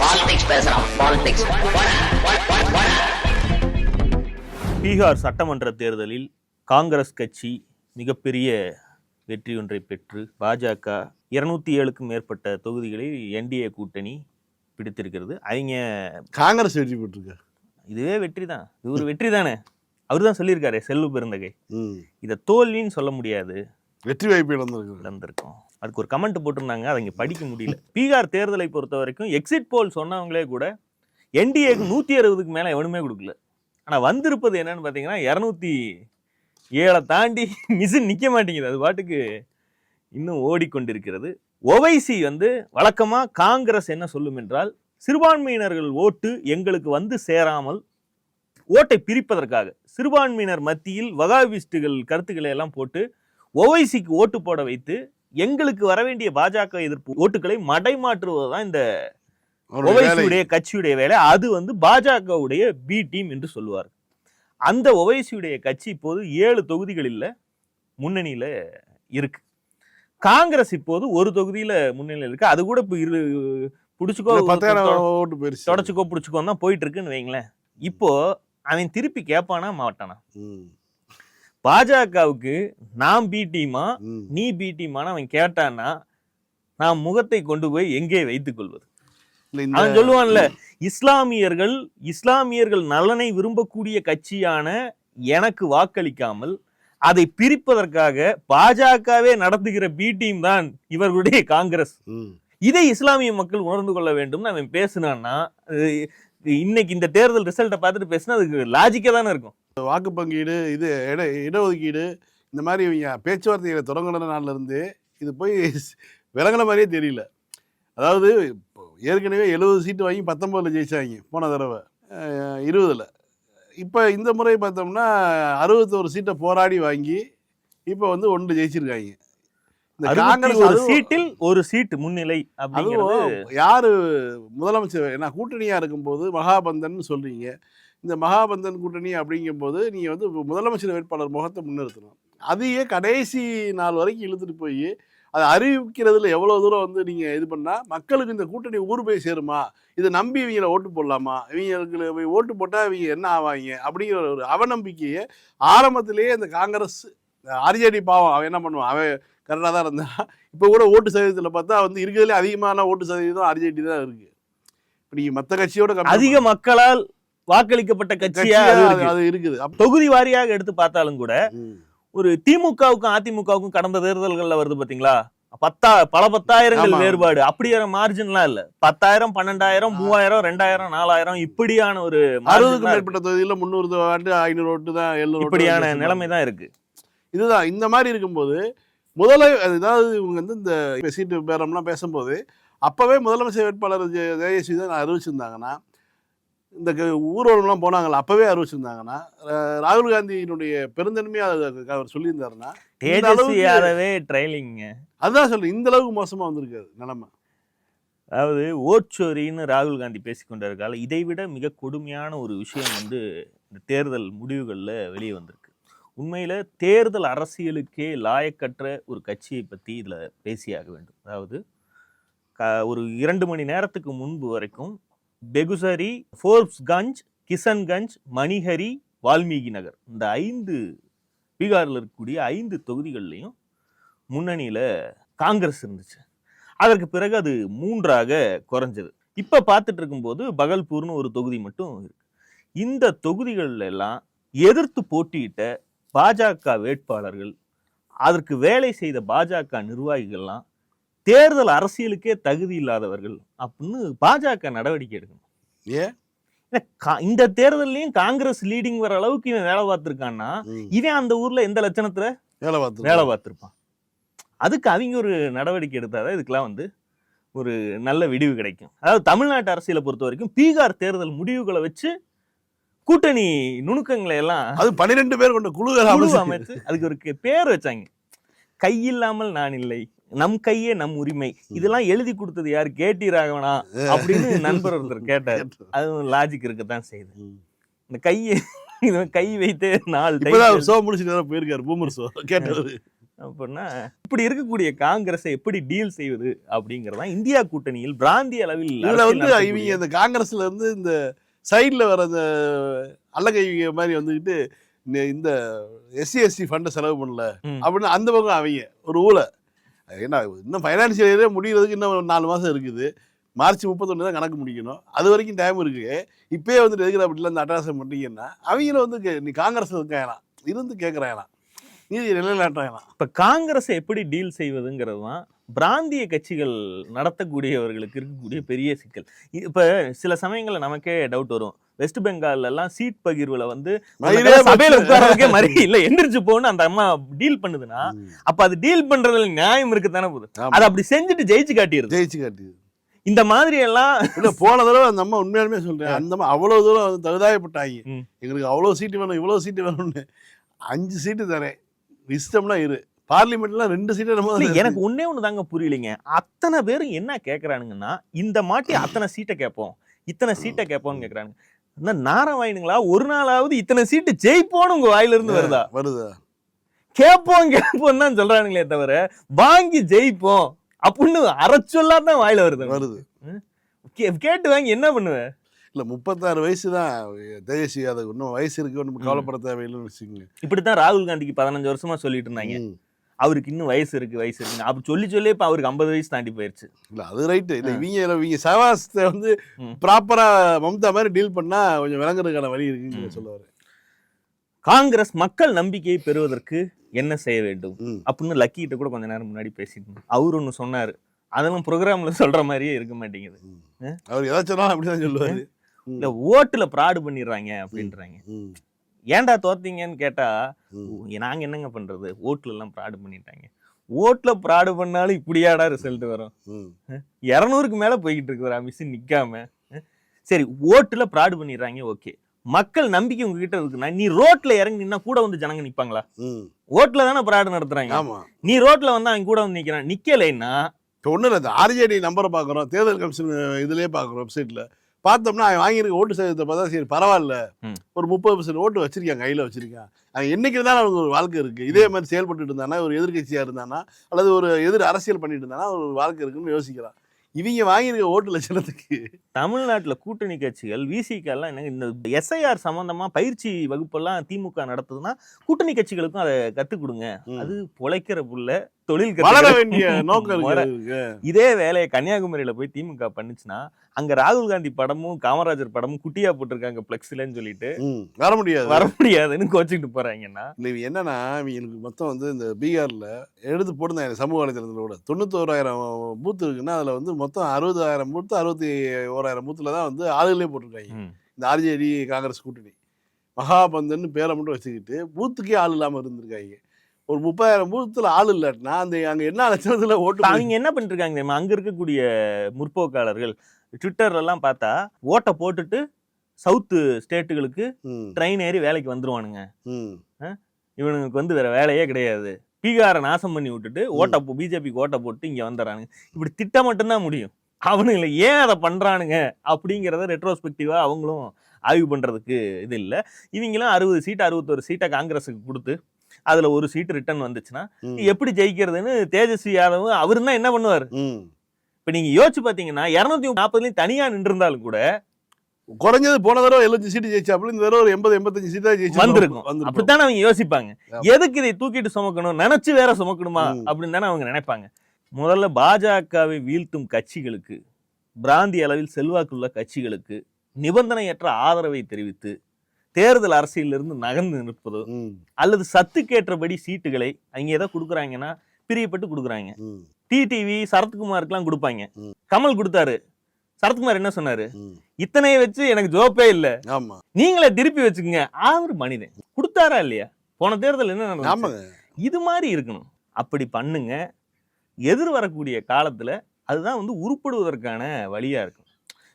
Politics பேசுறான் politics Bihar சட்டமன்ற தேர்தலில் காங்கிரஸ் கட்சி மிகப்பெரிய வெற்றி ஒன்றை பெற்று பாஜக இருநூத்தி ஏழுக்கும் மேற்பட்ட தொகுதிகளில் என்டிஏ கூட்டணி பிடித்திருக்கிறது. அவங்க காங்கிரஸ் வெற்றி பெற்றிருக்க. இதுவே வெற்றி தான் இது ஒரு வெற்றி தானே அவர் தான் சொல்லியிருக்காரு செல்வ பெருந்தகை. ம். இதை தோல்வின்னு சொல்ல முடியாது. வெற்றி வாய்ப்பு இழந்திருக்கு இழந்திருக்கோம். அதுக்கு ஒரு கமெண்ட் போட்டிருந்தாங்க அதை இங்கே படிக்க முடியல. பீகார் தேர்தலை பொறுத்த வரைக்கும் எக்ஸிட் போல் சொன்னவங்களே கூட என்டிஏக்கு நூற்றி அறுபதுக்கு மேலே எவனுமே கொடுக்கல. ஆனால் வந்திருப்பது என்னன்னு பார்த்தீங்கன்னா இரநூத்தி ஏழை தாண்டி மிஷின் நிற்க மாட்டேங்குது. அது பாட்டுக்கு இன்னும் ஓடிக்கொண்டிருக்கிறது. ஒவைசி வந்து வழக்கமாக காங்கிரஸ் என்ன சொல்லும் என்றால் சிறுபான்மையினர்கள் ஓட்டு எங்களுக்கு வந்து சேராமல் ஓட்டை பிரிப்பதற்காக. சிறுபான்மையினர் மத்தியில் வகாபிஸ்டுகள் கருத்துக்களை எல்லாம் போட்டு ஒவைசிக்கு ஓட்டு போட வைத்து எங்களுக்கு வர வேண்டிய பாஜக எதிர்ப்பு ஓட்டுகளை மடைமாற்றுவதுதான் இந்த. ஒவைசியுடைய கட்சியுடைய வேலை. அது வந்து பாஜகவுடைய பி டீம் என்று சொல்லுவார். அந்த ஒவைசியுடைய கட்சி இப்போது ஏழு தொகுதிகளில் முன்னணியில இருக்கு. காங்கிரஸ் இப்போது ஒரு தொகுதியில முன்னணியில இருக்கு. அது கூட இப்போ இரு புடிச்சுக்கோ தொடச்சுக்கோ புடிச்சுக்கோ தான் போயிட்டு இருக்குன்னு வைங்களேன். இப்போ அவன் திருப்பி கேட்பானா மாட்டானா? பாஜகவுக்கு நான் பி டீமா. நீ பி டீமான்னு அவன் கேட்டான்னா நான் முகத்தை கொண்டு போய் எங்கே வைத்துக் கொள்வது அவன் சொல்லுவான்ல இஸ்லாமியர்கள் இஸ்லாமியர்கள் நலனை விரும்பக்கூடிய கட்சியான எனக்கு வாக்களிக்காமல் அதை பிரிப்பதற்காக பாஜகவே நடத்துகிற பி டீம் தான் இவர்களுடைய காங்கிரஸ். இதை இஸ்லாமிய மக்கள் உணர்ந்து கொள்ள வேண்டும்னு அவன் பேசினான்னா இன்னைக்கு இந்த தேர்தல் ரிசல்ட்டை பார்த்துட்டு பேசினா அதுக்கு லாஜிக்காக தானே இருக்கும். வாக்கு பங்கீடு இது இட இடஒதுக்கீடு இந்த மாதிரி இவங்க பேச்சுவார்த்தைகளை தொடங்கின நாள்லேருந்து இது போய் விளங்குன மாதிரியே தெரியல. அதாவது இப்போ ஏற்கனவே எழுபது சீட்டு வாங்கி பத்தொம்பதில் ஜெயிச்சாங்க போன தடவை. இருபதில். இப்போ இந்த முறை பார்த்தோம்னா அறுபத்தோரு சீட்டை போராடி வாங்கி இப்போ வந்து ஒன்று ஜெயிச்சிருக்காங்க. காங்கிரஸ் ஒரு சீட்டில் ஒரு சீட்டு முன்னிலை யாரு முதலமைச்சர் ஏன்னா கூட்டணியா இருக்கும்போது மகாபந்தன் சொல்றீங்க. இந்த மகாபந்தன் கூட்டணி அப்படிங்கும்போது நீங்க வந்து முதலமைச்சர் வேட்பாளர் முகத்தை முன்னிறுத்தணும். அதையே கடைசி நாள் வரைக்கும் இழுத்துட்டு போய் அதை அறிவிக்கிறதுல எவ்வளவு தூரம் வந்து நீங்க இது பண்ணா மக்களுக்கு இந்த கூட்டணி ஊர் போய் சேருமா? இதை நம்பி இவங்கள ஓட்டு போடலாமா? இவங்களுக்கு ஓட்டு போட்டா இவங்க என்ன ஆவாங்க? அப்படிங்கிற ஒரு அவநம்பிக்கையை ஆரம்பத்திலேயே இந்த காங்கிரஸ் ஆர்ஜேடி பாவம் அவன் என்ன பண்ணுவான்? அவன் கரெக்டாக தான் இருந்தான் இப்போ கூட ஓட்டு சதவீதத்தில் பார்த்தா வந்து இருக்கிறதுலே அதிகமான ஓட்டு சதவீதம் ஆர்ஜேடி தான் இருக்கு. இப்போ நீங்கள் மற்ற கட்சியோட அதிக மக்களால் வாக்களிக்கப்பட்ட பண்ணா கட்சியா கட்சியா அது அது- இருக்கு. அது இருக்குது. தொகுதி வாரியாக எடுத்து பார்த்தாலும் கூட. ஒரு திமுகவுக்கும் அதிமுகவுக்கும் கடந்த தேர்தல்கள்ல வருது பாத்தீங்களா? பத்தா பல பத்தாயிரங்கள். வேறுபாடு. அப்படியான மார்ஜின்லாம் இல்ல. பத்தாயிரம் பன்னெண்டாயிரம் மூவாயிரம் ரெண்டாயிரம் நாலாயிரம் இப்படியான ஒரு இருக்கு. மேற்பட்ட தொகுதியில் முந்நூறு ஐநூறு ஓட்டு தான் எழுநூறு இப்படியான நிலைமை தான் இருக்கு. இதுதான். இந்த மாதிரி இருக்கும்போது முதல அதாவது இவங்க வந்து இந்த சீட்டு பேரம்லாம் பேசும்போது அப்போவே முதலமைச்சர் வேட்பாளர் ஜெ- ஜெயஸ்ரீ தான் அறிவிச்சிருந்தாங்கன்னா இந்த ஊர்வலம்லாம் போனாங்கல்ல அப்போவே அறிவிச்சிருந்தாங்கன்னா ராகுல் காந்தியினுடைய பெருந்தன்மையாக அவர் சொல்லியிருந்தாருன்னா யாதவே ட்ரைலிங்க அதுதான் சொல்றேன் இந்த அளவுக்கு மோசமாக வந்திருக்காது நிலைமை. அதாவது ஓட்சோரின்னு ராகுல் காந்தி பேசிக்கொண்டிருக்கால இதை விட மிக கொடுமையான ஒரு விஷயம் வந்து இந்த தேர்தல் முடிவுகளில் வெளியே வந்திருக்கு. உண்மையில் தேர்தல் அரசியலுக்கே லாயக்கற்ற ஒரு கட்சியை பற்றி இதில் பேசியாக வேண்டும். அதாவது க- ஒரு இரண்டு மணி நேரத்துக்கு முன்பு வரைக்கும் பெகுசரி ஃபோர்ப்ஸ்கஞ்ச் கிஷன்கஞ்ச் மணிஹரி வால்மீகி நகர் இந்த ஐந்து பீகாரில் இருக்கக்கூடிய ஐந்து தொகுதிகள்லையும் முன்னணியில் காங்கிரஸ் இருந்துச்சு. அதற்கு பிறகு அது மூன்றாக குறைஞ்சது. இப்போ பார்த்துட்டு இருக்கும்போது பகல்பூர்னு ஒரு தொகுதி மட்டும் இருக்கு. இந்த தொகுதிகள்ல எல்லாம் எதிர்த்து போட்டியிட்ட பாஜக வேட்பாளர்கள் அதற்கு வேலை செய்த பாஜக நிர்வாகிகள்லாம் தேர்தல் அரசியலுக்கே தகுதி இல்லாதவர்கள் அப்படின்னு பாஜக நடவடிக்கை எடுக்கணும். ஏன்? இந்த தேர்தல்லையும் காங்கிரஸ் லீடிங் வர அளவுக்கு இவன் வேலை பார்த்திருக்கான்னா. இவன் அந்த ஊர்ல எந்த லட்சணத்துல? வேலை பார்த்து வேலை பார்த்துருப்பான். அதுக்கு அவங்க ஒரு நடவடிக்கை எடுத்தாதான் இதுக்கெல்லாம் வந்து ஒரு நல்ல விடிவு கிடைக்கும். அதாவது தமிழ்நாட்டு அரசியலை பொறுத்த வரைக்கும் பீகார் தேர்தல் முடிவுகளை வச்சு கூட்டணி நுணுக்கங்களை எல்லாம் அது பன்னிரெண்டு பேர் கொண்ட குழு அமைச்சு அதுக்கு ஒரு கே- பேர் வச்சாங்க. கையில்லாமல் நான் இல்லை. நம் கையே நம் உரிமை. இதெல்லாம் எழுதி கொடுத்தது யார்? கேட்டி ராகவனா? அப்படின்னு நண்பர் ஒருத்தர் கேட்டார். அது லாஜிக் இருக்கத்தான் செய்யுது. இந்த கையை கை வைத்து அவர் ஷோ முடிச்சுட்டு போயிருக்காரு பூமர் ஷோ கேட்டது அப்படின்னா இப்படி இருக்கக்கூடிய காங்கிரஸை எப்படி டீல் செய்வது அப்படிங்கறதா இந்தியா கூட்டணியில் பிராந்திய அளவில் இதுல வந்து இவங்க இந்த காங்கிரஸ்ல இருந்து இந்த சைடுல வர அந்த அல்லகை மாதிரி வந்துக்கிட்டு இந்த- எஸ்சி எஸ்சி ஃபண்டை செலவு பண்ணல. அப்படின்னு அந்த பக்கம் அவங்க ஒரு ஊழ. ஏன்னா இன்னும் ஃபைனான்சியல் இயரே முடிகிறதுக்கு இன்னும் ஒரு நாலு மாதம் இருக்குது. மார்ச் முப்பத்தொன்று தான் கணக்கு முடிக்கணும். அது வரைக்கும் டைம் இருக்கு. இப்பயே வந்துட்டு எதுக்குற அப்படிலாம் இந்த அட்டகாசம் பண்ணுறீங்கன்னா அவங்கள வந்து நீ காங்கிரஸ் இருக்காங்களாம். இருந்து கேட்குறாங்களாம் நீதி நிலைநாட்டுறாங்களாம். இப்ப காங்கிரஸை எப்படி டீல் செய்வதுங்கிறது தான் பிராந்திய கட்சிகள் நடத்தக்கூடியவர்களுக்கு இருக்கக்கூடிய பெரிய சிக்கல். இப்ப சில சமயங்கள்ல நமக்கே டவுட் வரும். வெஸ்ட் பெங்கால்ல எல்லாம் சீட் பகிர்வுல வந்து சபையில உட்கார்றதுக்கே மறி இல்ல எந்திரிச்சு போன்னு அந்த அம்மா டீல் பண்ணுதுன்னா அப்ப அது டீல் பண்றதுல நியாயம் இருக்குதானே போகுது. ஆமா. அது அப்படி செஞ்சுட்டு ஜெயிச்சு காட்டிடுது. ஜெயிச்சு காட்டுது இந்த மாதிரி எல்லாம் இல்ல போன தடவை அந்த அம்மா உண்மையாலுமே சொல்றேன். அந்த அம்மா அவ்வளவு தூரம் வந்து தகுதாயப்பட்டாங்க. எங்களுக்கு அவ்வளவு சீட்டு வேணும் இவ்வளவு சீட்டு வேணும்னு. அஞ்சு சீட்டு தரேன். இஷ்டம்னா இரு. பார்லிமெண்ட்ல ரெண்டு சீட்டு நம்ம எனக்கு ஒண்ணே ஒண்ணு தாங்க புரியலைங்க. அத்தனை பேரும் என்ன கேக்குறானுங்கன்னா இந்த மாட்டி அத்தனை சீட்டை கேட்போம். இத்தனை சீட்டை கேட்போம்னு கேக்குறானுங்க என்ன நாராயணுங்களா ஒரு நாளாவது இத்தனை சீட்டு ஜெயிப்போன்னு உங்க வாயில இருந்து வருதா? வருதா? கேட்போம் கேட்போம் தான் சொல்றானுங்களே தவிர வாங்கி ஜெயிப்போம் அப்படின்னு அரைச்சொல்லா தான் வாயில வருது. வருது. கேட்டு வாங்கி என்ன பண்ணுவ? இல்ல முப்பத்தாறு வயசு தான். தேஜஸ்வி யாதவ் இன்னும் வயசு இருக்கு. ஒன்றும் கவலைப்பட தேவையில்லைன்னு வச்சுக்கோங்க இப்படித்தான் ராகுல் காந்திக்கு பதினஞ்சு வருஷமா சொல்லிட்டு இருந்தாங்க. அவருக்கு இன்னும் வயசு இருக்கு வயசு இருக்கு அப்படி சொல்லி சொல்லி இப்ப அவருக்கு ஐம்பது வயசு தாண்டி போயிருச்சு. இல்ல அது ரைட்டு இல்ல இவங்க இவங்க சவாசத்தை வந்து. ப்ராப்பரா மம்தா மாதிரி டீல் பண்ணா கொஞ்சம் விளங்குறதுக்கான வழி இருக்குன்னு ம். சொல்லுவாரு. காங்கிரஸ் மக்கள் நம்பிக்கையை பெறுவதற்கு என்ன செய்ய வேண்டும். அப்படின்னு லக்கி கிட்ட கூட கொஞ்ச நேரம் முன்னாடி பேசிட்டு. அவர் ஒண்ணு சொன்னாரு. அதெல்லாம் ப்ரோக்ராம்ல சொல்ற மாதிரியே இருக்க மாட்டேங்குது. அவர் எதை சொன்னாலும் அப்படிதான் சொல்லுவாரு. இந்த ஓட்டுல ப்ராடு பண்ணிடுறாங்க அப்படின்றாங்க. ஏன்டா தோத்தீங்கன்னு கேட்டா ம். நாங்க என்னங்க பண்றது? ஓட்டுல எல்லாம் ப்ராடு பண்ணிட்டாங்க. ஓட்டுல ப்ராடு பண்ணாலும் இப்படியாடா ரிசல்ட் வரும். இரநூறுக்கு மேல போய்கிட்டு இருக்கு ஒரு மிஷின் நிக்காம. அஹ், சரி ஓட்டுல ப்ராடு பண்ணிடுறாங்க ஓகே. மக்கள் நம்பிக்கை உங்ககிட்ட இருக்குன்னா நீ ரோட்ல இறங்கி நின்னா கூட வந்து ஜனங்க நிப்பாங்களா. ஓட்டுல தானே ப்ராடு நடத்துறாங்க. நீ ரோட்ல வந்து அவன் கூட வந்து நிக்கிறான். நிக்கலைன்னா ஒன்றும் இல்லை ஆர்ஜேடி நம்பரை பார்க்குறோம் தேர்தல் கமிஷன் இதுலேயே பார்க்குறோம் வெப்சைட்டில் பார்த்தோம்னா அவன் வாங்கியிருக்க ஓட்டு சதவீதத்தை பார்த்தா சரி பரவாயில்ல. ஒரு முப்பது பர்சன்ட் ஓட்டு வச்சிருக்கான் கையில் வச்சிருக்கான். அவன் என்னைக்கு தான் அவனுக்கு ஒரு வாழ்க்கை இருக்குது இதே மாதிரி செயல்பட்டு இருந்தானா ஒரு எதிர்க்கட்சியாக இருந்தானா அல்லது ஒரு எதிர் அரசியல் பண்ணிட்டு இருந்தானா ஒரு வாழ்க்கை இருக்குன்னு யோசிக்கிறான். இவங்க வாங்கியிருக்க ஓட்டு லட்சணத்துக்கு. தமிழ்நாட்டுல கூட்டணி கட்சிகள் விசிக எல்லாம் என்னங்க இந்த எஸ்ஐஆர் சம்பந்தமா பயிற்சி வகுப்பெல்லாம் திமுக நடத்துதுன்னா கூட்டணி கட்சிகளுக்கும் அதை கத்துக் கொடுங்க. அது பொழைக்கிற புள்ள தொழில் வளர வேண்டிய நோக்கம் இதே வேலையை கன்னியாகுமரியில போய் திமுக பண்ணுச்சுன்னா அங்க ராகுல் காந்தி படமும் காமராஜர் படமும் குட்டியா போட்டிருக்காங்க பிளெக்ஸ்லன்னு சொல்லிட்டு. வர முடியாது. வர முடியாதுன்னு கோச்சிக்கிட்டு போறாங்கன்னா. இல்லை இவங்க என்னன்னா இவங்களுக்கு மொத்தம் வந்து இந்த பீகாரில் எடுத்து போட்டிருந்தாங்க சமூக வலைதளத்தில் கூட. தொண்ணூத்தோராயிரம் பூத் இருக்குன்னா அதில் வந்து மொத்தம் அறுபதாயிரம் பூத்து அறுபத்தி ஓராயிரம் பூத்தில் தான் வந்து ஆளுகளே போட்டிருக்காங்க. இந்த ஆர்ஜேடி காங்கிரஸ் கூட்டணி. மகாபந்தன் பேரை மட்டும் வச்சுக்கிட்டு பூத்துக்கே ஆள் இல்லாமல் இருந்திருக்காங்க. ஒரு முப்பதாயிரம் பூத்தில் ஆள் இல்லாட்டினா அந்த அங்கே என்ன லட்சணத்தில் ஓட்டு அவங்க என்ன பண்ணிட்டு இருக்காங்க தெரியுமா? அங்க இருக்கக்கூடிய முற்போக்காளர்கள் ட்விட்டர்ல எல்லாம் பார்த்தா ஓட்டை போட்டுட்டு சவுத்து ஸ்டேட்டுகளுக்கு ட்ரெயின் ஏறி வேலைக்கு வந்துருவானுங்க. ம், இவனுக்கு வந்து வேற வேலையே கிடையாது. பீகாரை நாசம் பண்ணி விட்டுட்டு ஓட்டை போ பிஜேபிக்கு ஓட்டை போட்டு இங்க வந்துடுறானுங்க. இப்படி திட்டம் மட்டும்தான் முடியும். அவனுங்களை ஏன் அதை பண்றானுங்க? அப்படிங்கிறத ரெட்ரோஸ்பெக்டிவா அவங்களும் ஆய்வு பண்றதுக்கு இது இல்லை. இவங்களும் அறுபது சீட் அறுபத்தொரு சீட்டை காங்கிரஸுக்கு கொடுத்து அதுல ஒரு சீட் ரிட்டர்ன் வந்துச்சுன்னா எப்படி ஜெயிக்கிறதுன்னு தேஜஸ்வி யாதவ் அவரு தான் என்ன பண்ணுவார். இப்ப நீங்க யோசிச்சு பாத்தீங்கன்னா இருநூத்தி நாற்பதுலயும் தனியா நின்றிருந்தாலும் கூட குறைஞ்சது போன தடவை எழுபது சீட்டு ஜெயிச்சாப்புல இந்த தடவை ஒரு எண்பது எண்பத்தஞ்சு சீட்டா ஜெயிச்சு வந்திருக்கும். அப்படித்தானே அவங்க யோசிப்பாங்க. எதுக்கு இதை தூக்கிட்டு சுமக்கணும்? நினைச்சு வேற சுமக்கணுமா. அப்படின்னு தானே அவங்க நினைப்பாங்க. முதல்ல பாஜகவை வீழ்த்தும் கட்சிகளுக்கு பிராந்தி அளவில் செல்வாக்குள்ள கட்சிகளுக்கு நிபந்தனையற்ற ஆதரவை தெரிவித்து தேர்தல் அரசியலிருந்து நகர்ந்து நிற்பதோ அல்லது சத்துக்கேற்றபடி சீட்டுகளை அவங்க எதை கொடுக்குறாங்கன்னா பிரியப்பட்டு கொடுக்குறாங்க. டிடிவி சரத்குமாருக்குலாம் கொடுப்பாங்க. கமல் கொடுத்தாரு. சரத்குமார் என்ன சொன்னாரு. இத்தனையை வச்சு எனக்கு ஜோப்பே இல்ல. நீங்களே திருப்பி வச்சுக்கோங்க. அவர் மனிதன். கொடுத்தாரா இல்லையா? போன தேர்தல் என்ன இது மாதிரி இருக்கணும். அப்படி பண்ணுங்க. எதிர் வரக்கூடிய காலத்துல அதுதான் வந்து உருப்படுவதற்கான வழியா இருக்கும்.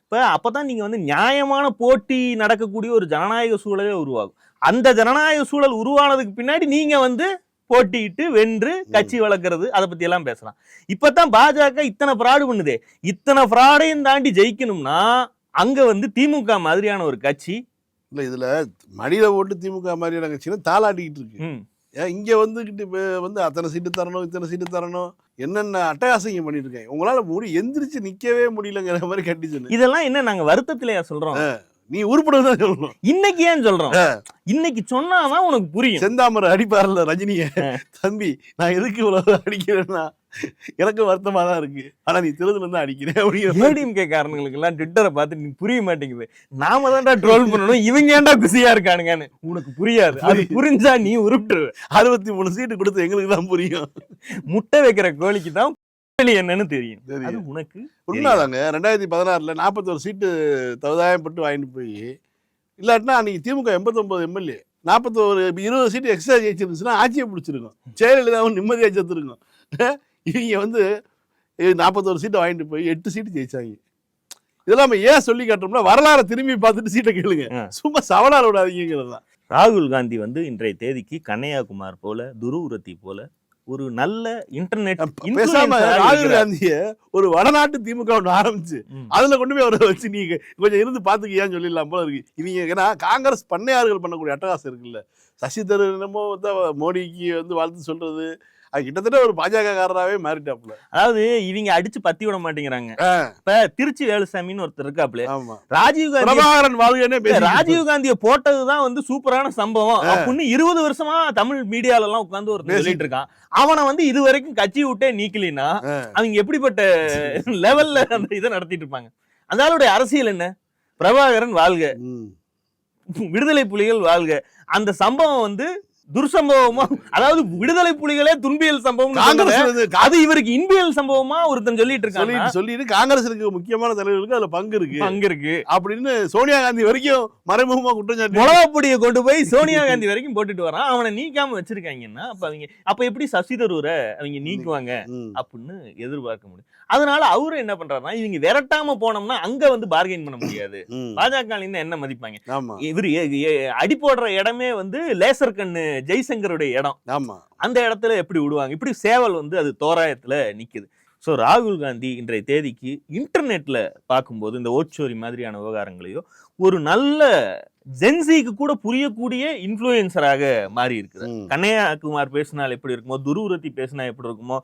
இப்ப அப்பதான் நீங்க வந்து நியாயமான போட்டி நடக்கக்கூடிய ஒரு ஜனநாயக சூழலே உருவாகும். அந்த ஜனநாயக சூழல் உருவானதுக்கு பின்னாடி நீங்க வந்து போட்டியிட்டு வென்று கட்சி வளர்க்கறது அதை பத்தி எல்லாம் பேசலாம். இப்பதான் பாஜக இத்தனை ஃப்ராடு பண்ணுதே. இத்தனை ஃப்ராடையும் தாண்டி ஜெயிக்கணும்னா அங்க வந்து திமுக மாதிரியான ஒரு கட்சி இல்ல இதுல மடியில ஓட்டு திமுக மாதிரியான கட்சியில தாளாட்டிக்கிட்டு இருக்கு. இங்கே வந்துக்கிட்டு இப்போ வந்து அத்தனை சீட்டு தரணும் இத்தனை சீட்டு தரணும். என்னென்ன அட்டகாசம் பண்ணிட்டு இருக்கேன் உங்களால் முடி எந்திரிச்சு நிற்கவே முடியலங்கிற மாதிரி கண்டிஷன் இதெல்லாம் என்ன நாங்க வருத்தத்திலயா சொல்றோம்? நீ உருப்படுவதான் சொல்லணும். இன்னைக்கு ஏன் சொல்றோம்? இன்னைக்கு சொன்னாதான் உனக்கு புரியும். செந்தாமரை அடிப்பார்ல ரஜினிய. தம்பி நான் எதுக்கு இவ்வளவு அடிக்கிறேன்னா எனக்கு வருத்தமா தான் இருக்கு. ஆனா நீ திருதுல இருந்து அடிக்கிறேன் மாதிரி. ஏடிஎம்கே காரணங்களுக்கு எல்லாம் ட்விட்டரை பார்த்து நீ புரிய மாட்டேங்குது. நாம தான்டா ட்ரோல் பண்ணணும். இவங்க ஏன்டா குசியா இருக்கானுங்கன்னு. உனக்கு புரியாது. அது புரிஞ்சா நீ உருப்பிட்டுருவ அறுபத்தி மூணு சீட்டு கொடுத்து எங்களுக்கு தான் புரியும். முட்டை வைக்கிற கோழிக்கு தான் என்னன்னு தெரியும். அது உனக்கு உண்மைதாங்க ரெண்டாயிரத்தி பதினாறுல நாற்பத்தோரு சீட்டு தகுதாயப்பட்டு வாங்கிட்டு போய் இல்லாட்டினா அன்னைக்கு திமுக எண்பத்தொன்பது எம்எல்ஏ நாற்பத்தோரு இருபது சீட்டு எக்ஸ்ட்ரா ஜெயிச்சிருந்துச்சுன்னா ஆட்சியை பிடிச்சிருக்கும். ஜெயலலிதாவும் நிம்மதியாக செத்துருக்கும். இவங்க வந்து நாற்பத்தோரு சீட்டை வாங்கிட்டு போய் எட்டு சீட்டு ஜெயிச்சாங்க. இதெல்லாம் நம்ம ஏன் சொல்லி காட்டுறோம்னா வரலாறை திரும்பி பார்த்துட்டு சீட்டை கேளுங்க. சும்மா சவலார விடாதீங்கிறது தான் ராகுல் காந்தி வந்து இன்றைய தேதிக்கு கன்னியாகுமார் போல துருவுரத்தி போல ஒரு நல்ல இன்டர்நெட் பேசாம ராகுல் காந்திய ஒரு வடநாட்டு திமுக ஒன்று ஆரம்பிச்சு. அதுல கொண்டு போய் அவரை வச்சு நீங்க கொஞ்சம் இருந்து பாத்துக்கியான்னு சொல்லிடலாம் போல இருக்கு. இவங்க ஏன்னா காங்கிரஸ் பண்ணையார்கள் பண்ணக்கூடிய அட்டகாசம் இருக்குல்ல. சசி தரூர் என்னமோ மோடிக்கு வந்து வாழ்த்து சொல்றது அது கிட்டத்தட்ட ஒரு பாஜக காரராகவே மாறிட்டாப்புல. அதாவது இவங்க அடிச்சு பத்தி விட மாட்டேங்கிறாங்க. இப்ப திருச்சி வேலுசாமின்னு ஒருத்தர் இருக்காப்ல ஆமா. ராஜீவ் காந்தி ராஜீவ் காந்திய போட்டதுதான் வந்து சூப்பரான சம்பவம். அப்படின்னு இருபது வருஷமா தமிழ் மீடியால எல்லாம் உட்கார்ந்து ஒரு சொல்லிட்டு இருக்கான். அவனை வந்து இது வரைக்கும் கட்சி விட்டே நீக்கலினா அவங்க எப்படிப்பட்ட லெவல்ல அந்த இதை நடத்திட்டு இருப்பாங்க. அந்த ஆளுடைய அரசியல் என்ன? பிரபாகரன் வாழ்க. விடுதலை புலிகள் வாழ்க. அந்த சம்பவம் வந்து துர்சம்பவமா? அதாவது விடுதலை புலிகளே துன்பியல் சம்பவம் காங்கிரஸ் அது இவருக்கு இன்பியல் சம்பவமா ஒருத்தன் சொல்லிட்டு இருக்காங்க சொல்லிட்டு காங்கிரஸ் இருக்க முக்கியமான தலைவர்களுக்கு அதுல பங்கு இருக்கு. அங்க இருக்கு. அப்படின்னு சோனியா காந்தி வரைக்கும் மறைமுகமா குற்றம் சாட்டி மிளகாப்பொடியை கொண்டு போய் சோனியா காந்தி வரைக்கும் போட்டுட்டு வரான். அவனை நீக்காம வச்சிருக்காங்கன்னா அப்ப அவங்க அப்ப எப்படி சசி தரூரை அவங்க நீக்குவாங்க. அப்படின்னு எதிர்பார்க்க முடியும். அதனால அவரு என்ன பண்றாருன்னா இவங்க விரட்டாம போனோம்னா அங்க வந்து பார்கெயின் பண்ண முடியாது. பாஜக என்ன மதிப்பாங்க? இவர் அடி போடுற இடமே வந்து லேசர் கண்ணு ஜெய்சங்கருடைய இடம். ஆமா. அந்த இடத்துல எப்படி விடுவாங்க? இப்படி சேவல் வந்து அது தோராயத்துல நிக்குது. ஸோ ராகுல் காந்தி இன்றைய தேதிக்கு இன்டர்நெட்ல பார்க்கும்போது இந்த ஓட்சோரி மாதிரியான விவகாரங்களையோ ஒரு நல்ல ஜென்சிக்கு கூட புரியக்கூடிய இன்ஃப்ளூயன்சராக மாறி இருக்குது. கண்ணையாகுமார் பேசினால் எப்படி இருக்குமோ துருவரத்தி பேசினா எப்படி இருக்குமோ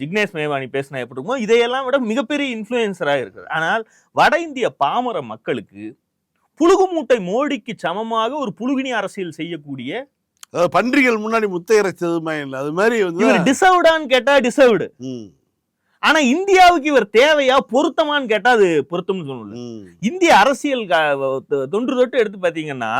ஜிக்னேஷ் மேவானி பேசினா எப்படி இருக்குமோ இதையெல்லாம் விட மிகப்பெரிய இன்ஃப்ளூயன்சராக இருக்குது. ஆனால் வட இந்திய பாமர மக்களுக்கு புழுகு மூட்டை மோடிக்கு சமமாக ஒரு புழுகினி அரசியல் செய்யக்கூடிய பன்றிகள் முன்னாடி முத்தை இறைச்சதுமா இல்லை? அது மாதிரி டிசர்வ்டான்னு கேட்டா டிசர்வ்டு ஆனா இந்தியாவுக்கு இவர் தேவையா பொருத்தமான்னு கேட்டா அது பொருத்தம்னு சொல்லல ம். இந்திய அரசியல் தொன்று தொட்டு எடுத்து பாத்தீங்கன்னா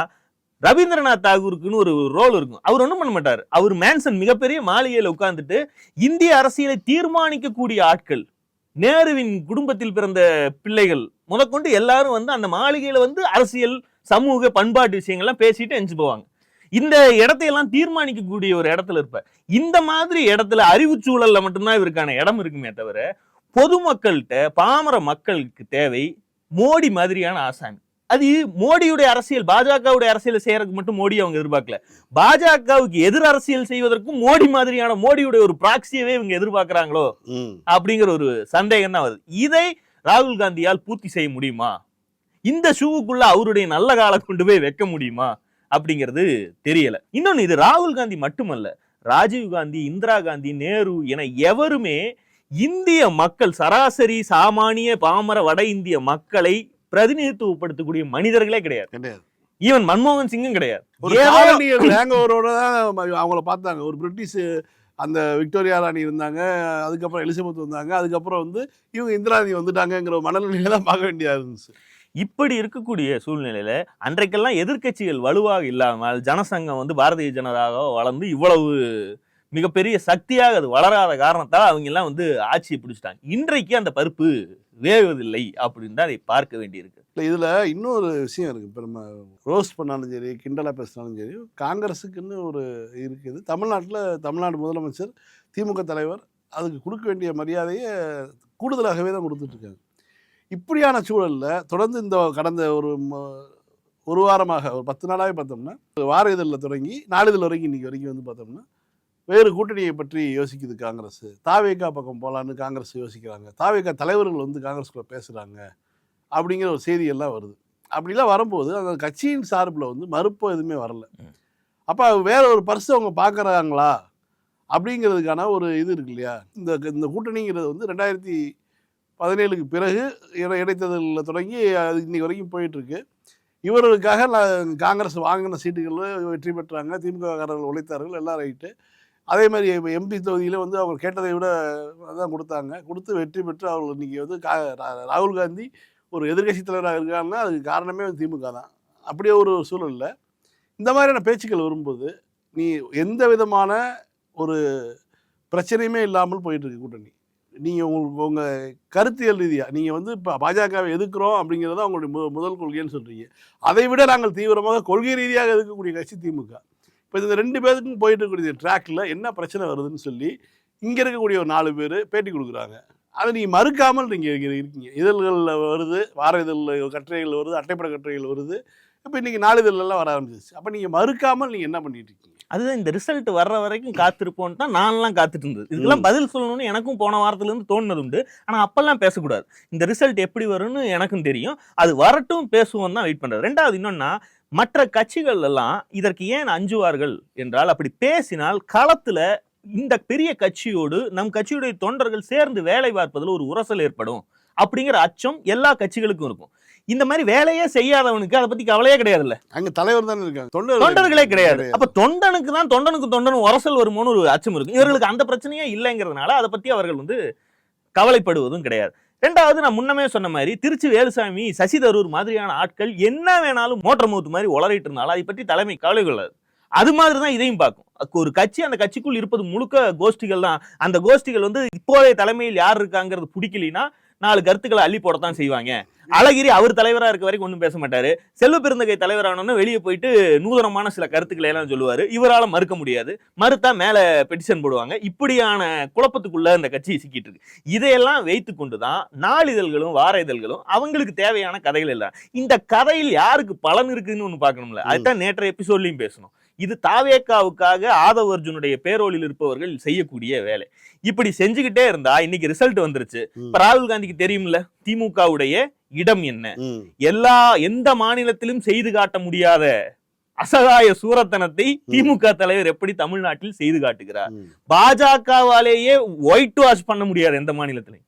ரவீந்திரநாத் தாகூருக்குன்னு ஒரு ரோல் இருக்கும். அவர் ஒண்ணும் பண்ண மாட்டார். அவர் மேன்சன் மிகப்பெரிய மாளிகையில உட்கார்ந்துட்டு இந்திய அரசியலை தீர்மானிக்கக்கூடிய ஆட்கள் நேருவின் குடும்பத்தில் பிறந்த பிள்ளைகள் முதற்கொண்டு எல்லாரும் வந்து அந்த மாளிகையில வந்து அரசியல் சமூக பண்பாட்டு விஷயங்கள்லாம் பேசிட்டு எஞ்சி போவாங்க. இந்த இடத்தையெல்லாம் தீர்மானிக்கக்கூடிய ஒரு இடத்துல இருப்பார் இந்த மாதிரி இடத்துல அறிவுச் சூழல்ல மட்டும்தான் இவருக்கான இடம் இருக்குமே தவிர பொதுமக்கள்கிட்ட பாமர மக்களுக்கு தேவை மோடி மாதிரியான ஆசாமி. அது மோடியுடைய அரசியல் பாஜகவுடைய அரசியல் செய்யறதுக்கு மட்டும் மோடி அவங்க எதிர்பார்க்கல. பாஜகவுக்கு எதிர் அரசியல் செய்வதற்கும் மோடி மாதிரியான மோடியுடைய ஒரு பிராக்சியவே இவங்க எதிர்பார்க்கறாங்களோ. அப்படிங்கிற ஒரு சந்தேகம் தான் வருது. இதை ராகுல் காந்தியால் பூர்த்தி செய்ய முடியுமா? இந்த ஷூவுக்குள்ள அவருடைய நல்ல காலம் கொண்டு போய் வைக்க முடியுமா? அப்படிங்கிறது தெரியல. இன்னொன்னு இது ராகுல் காந்தி மட்டுமல்ல. ராஜீவ் காந்தி இந்திரா காந்தி நேரு என எவருமே இந்திய மக்கள் சராசரி சாமானிய பாமர வட இந்திய மக்களை பிரதிநிதித்துவப்படுத்தக்கூடிய மனிதர்களே கிடையாது. கிடையாது. ஈவன் மன்மோகன் சிங்கும் கிடையாது. அவங்கள பார்த்தாங்க. ஒரு பிரிட்டிஷ் அந்த விக்டோரியா ராணி இருந்தாங்க அதுக்கப்புறம் எலிசபெத் வந்தாங்க அதுக்கப்புறம் வந்து இவங்க இந்திராணி வந்துட்டாங்கங்கிற மனநிலையில தான் பார்க்க வேண்டியதா இருந்துச்சு. இப்படி இருக்கக்கூடிய சூழ்நிலையில் அன்றைக்கெல்லாம் எதிர்க்கட்சிகள் வலுவாக இல்லாமல் ஜனசங்கம் வந்து பாரதிய ஜனதாக வளர்ந்து இவ்வளவு மிகப்பெரிய சக்தியாக அது வளராத காரணத்தால் அவங்க எல்லாம் வந்து ஆட்சியை பிடிச்சிட்டாங்க. இன்றைக்கு அந்த பருப்பு வேவதில்லை அப்படின்னு தான் அதை பார்க்க வேண்டியிருக்கு. இல்லை இதில் இன்னொரு விஷயம் இருக்குது இப்போ நம்ம ரோஸ் பண்ணாலும் சரி கிண்டலாக பேசினாலும் சரி காங்கிரஸுக்குன்னு ஒரு இருக்குது. தமிழ்நாட்டில் தமிழ்நாடு முதலமைச்சர் திமுக தலைவர் அதுக்கு கொடுக்க வேண்டிய மரியாதையை கூடுதலாகவே தான் கொடுத்துட்ருக்காங்க இப்படியான சூழலில் தொடர்ந்து இந்த கடந்த ஒரு ஒரு வாரமாக ஒரு பத்து நாளாகவே பார்த்தோம்னா வார இதழில் தொடங்கி நாளிதழ் வரைக்கும் இன்றைக்கி வரைக்கும் வந்து பார்த்தோம்னா வேறு கூட்டணியை பற்றி யோசிக்குது காங்கிரஸ் தாவேக்கா பக்கம் போகலான்னு காங்கிரஸ் யோசிக்கிறாங்க. தாவேக்கா தலைவர்கள் வந்து காங்கிரஸ்குள்ளே பேசுகிறாங்க அப்படிங்கிற ஒரு செய்தி எல்லாம் வருது. அப்படிலாம் வரும்போது அந்த கட்சியின் சார்பில் வந்து மறுப்போ எதுவுமே வரல. அப்போ வேற ஒரு பர்ஸ் அவங்க பார்க்குறாங்களா? அப்படிங்கிறதுக்கான ஒரு இது இருக்கு இல்லையா? இந்த இந்த கூட்டணிங்கிறது வந்து ரெண்டாயிரத்தி பதினேழுக்கு பிறகு இடை- இடைத்தேர்தலில் தொடங்கி அது இன்னைக்கு வரைக்கும் போயிட்டுருக்கு. இவர்களுக்காக நான் காங்கிரஸ் வாங்கின சீட்டுகளில் வெற்றி பெற்றாங்க. திமுககாரர்கள் உழைத்தார்கள் எல்லாம் ரைட்டு. அதே மாதிரி எம்பி தொகுதியில் வந்து அவர் கேட்டதை விட தான் கொடுத்தாங்க. கொடுத்து வெற்றி பெற்று அவர்கள் இன்றைக்கி வந்து கா ரா- ராகுல் காந்தி ஒரு எதிர்க்கட்சி தலைவராக இருக்காருன்னா அதுக்கு காரணமே வந்து திமுக தான். அப்படியே ஒரு சூழலில். இந்த மாதிரியான பேச்சுக்கள் வரும்போது நீ எந்த விதமான ஒரு பிரச்சனையுமே இல்லாமல் போயிட்டுருக்கு கூட்டணி. நீங்கள் உங்களுக்கு உங்கள் கருத்தியல் ரீதியாக நீங்கள் வந்து இப்போ பாஜகவை எதிர்க்கிறோம் அப்படிங்கிறத அவங்களுடைய மு முதல் கொள்கைன்னு சொல்கிறீங்க அதை விட நாங்கள் தீவிரமாக கொள்கை ரீதியாக எதிர்க்கக்கூடிய கட்சி திமுக. இப்போ இந்த ரெண்டு பேருக்கும் போயிட்டு இருக்கக்கூடிய ட்ராக்கில் என்ன பிரச்சனை வருதுன்னு சொல்லி இங்கே இருக்கக்கூடிய ஒரு நாலு பேர் பேட்டி கொடுக்குறாங்க. அதை நீங்கள் மறுக்காமல் நீங்கள் இருக்கீங்க. இதழ்களில் வருது வார இதழில் கட்டுரைகள் வருது அட்டைப்பட கட்டுரைகள் வருது. இப்போ இன்றைக்கி நாளிதழ்லாம் வர ஆரம்பிச்சிச்சு அப்போ நீங்கள் மறுக்காமல் நீங்கள் என்ன பண்ணிட்டு இருக்கீங்க? அதுதான் இந்த ரிசல்ட் வர்ற வரைக்கும் காத்திருப்போம்னு தான் நான்லாம் காத்துட்டு இருந்தது இதுக்கெல்லாம் பதில் சொல்லணும்னு எனக்கும் போன வாரத்துல இருந்து தோணுனது உண்டு ஆனா அப்பெல்லாம் பேசக்கூடாது. இந்த ரிசல்ட் எப்படி வரும்னு எனக்கும் தெரியும். அது வரட்டும் பேசுவோம் தான் வெயிட் பண்றது. ரெண்டாவது இன்னொன்னா மற்ற கட்சிகள் எல்லாம் இதற்கு ஏன் அஞ்சுவார்கள் என்றால் அப்படி பேசினால் களத்துல இந்த பெரிய கட்சியோடு நம் கட்சியுடைய தொண்டர்கள் சேர்ந்து வேலை பார்ப்பதில் ஒரு உரசல் ஏற்படும். அப்படிங்கிற அச்சம் எல்லா கட்சிகளுக்கும் இருக்கும். இந்த மாதிரி வேலையே செய்யாதவனுக்கு அதை பத்தி கவலையே கிடையாதுல்ல. அங்கே தலைவர் தானே இருக்காங்க தொண்டர்கள் கிடையாது. அப்ப தொண்டனுக்கு தான் தொண்டனுக்கு தொண்டன் உரசல் வருமோன்னு ஒரு அச்சம் இருக்கு. இவர்களுக்கு அந்த பிரச்சனையே இல்லைங்கிறதுனால அதை பத்தி அவர்கள் வந்து கவலைப்படுவதும் கிடையாது. ரெண்டாவது நான் முன்னமே சொன்ன மாதிரி திருச்சி வேலுசாமி சசி தரூர் மாதிரியான ஆட்கள் என்ன வேணாலும் மோட்டர் மூத்து மாதிரி உளறிட்டு இருந்தாலும் அதை பற்றி தலைமை கவலை கொள்ளாது அது மாதிரி தான் இதையும் பார்க்கும். ஒரு கட்சி அந்த கட்சிக்குள் இருப்பது முழுக்க கோஷ்டிகள் தான். அந்த கோஷ்டிகள் வந்து இப்போதைய தலைமையில் யார் இருக்காங்கிறது பிடிக்கலைன்னா நாலு கருத்துக்களை அள்ளி போடத்தான் செய்வாங்க. அழகிரி அவர் தலைவராக இருக்க வரைக்கும் ஒன்றும் பேச மாட்டாரு. செல்வ பெருந்தகை தலைவரானோன்னு வெளியே போயிட்டு நூதனமான சில கருத்துக்களை எல்லாம் சொல்லுவார். இவரால் மறுக்க முடியாது. மறுத்தா மேலே பெட்டிஷன் போடுவாங்க. இப்படியான குழப்பத்துக்குள்ள இந்த கட்சி சிக்கிட்டு இருக்கு. இதையெல்லாம் வைத்து கொண்டு தான் நாளிதழ்களும் வார இதழ்களும் அவங்களுக்கு தேவையான கதைகள் எல்லாம். இந்த கதையில் யாருக்கு பலன் இருக்குன்னு ஒன்று பார்க்கணும்ல. அதுதான் நேற்றைய எபிசோட்லையும் பேசணும். இது தாவேக்காவுக்காக ஆதவ் அர்ஜுனுடைய பேரோலில் இருப்பவர்கள் செய்யக்கூடிய வேலை. இப்படி செஞ்சுக்கிட்டே இருந்தா இன்னைக்கு ரிசல்ட் வந்துருச்சு. இப்ப ராகுல் காந்திக்கு தெரியும்ல திமுகவுடைய இடம் என்ன? எல்லா எந்த மாநிலத்திலும் செய்து காட்ட முடியாத அசகாய சூரத்தனத்தை திமுக தலைவர் எப்படி தமிழ்நாட்டில் செய்து காட்டுகிறார். பாஜகவாலேயே ஒயிட் வாஷ் பண்ண முடியாது எந்த மாநிலத்திலையும்.